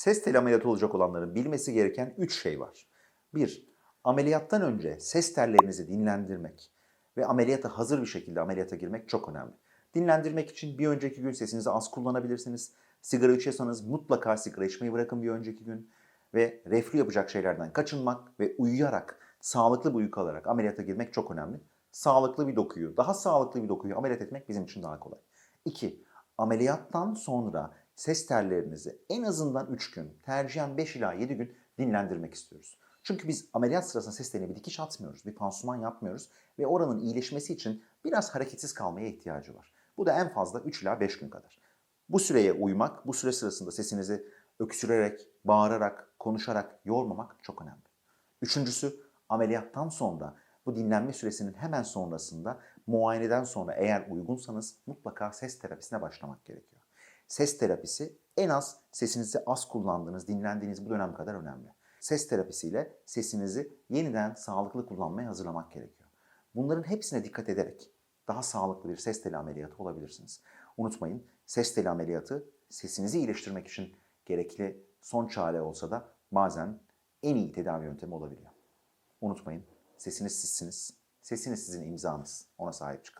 Ses teli ameliyatı olacak olanların bilmesi gereken 3 şey var. 1. Ameliyattan önce ses tellerinizi dinlendirmek ve ameliyata hazır bir şekilde ameliyata girmek çok önemli. Dinlendirmek için bir önceki gün sesinizi az kullanabilirsiniz. Sigara içiyorsanız mutlaka sigara içmeyi bırakın bir önceki gün. Ve reflü yapacak şeylerden kaçınmak ve uyuyarak, sağlıklı bir uyku alarak ameliyata girmek çok önemli. Sağlıklı bir dokuyu, daha sağlıklı bir dokuyu ameliyat etmek bizim için daha kolay. 2. Ameliyattan sonra ses tellerinizi en azından 3 gün, tercihen 5 ila 7 gün dinlendirmek istiyoruz. Çünkü biz ameliyat sırasında ses teline bir dikiş atmıyoruz, bir pansuman yapmıyoruz ve oranın iyileşmesi için biraz hareketsiz kalmaya ihtiyacı var. Bu da en fazla 3 ila 5 gün kadar. Bu süreye uymak, bu süre sırasında sesinizi öksürerek, bağırarak, konuşarak yormamak çok önemli. Üçüncüsü ameliyattan sonra bu dinlenme süresinin hemen sonrasında muayeneden sonra eğer uygunsanız mutlaka ses terapisine başlamak gerekiyor. Ses terapisi en az sesinizi az kullandığınız, dinlendiğiniz bu dönem kadar önemli. Ses terapisiyle sesinizi yeniden sağlıklı kullanmaya hazırlamak gerekiyor. Bunların hepsine dikkat ederek daha sağlıklı bir ses teli ameliyatı olabilirsiniz. Unutmayın ses teli ameliyatı sesinizi iyileştirmek için gerekli son çare olsa da bazen en iyi tedavi yöntemi olabiliyor. Unutmayın sesiniz sizsiniz, sesiniz sizin imzanız. Ona sahip çıkın.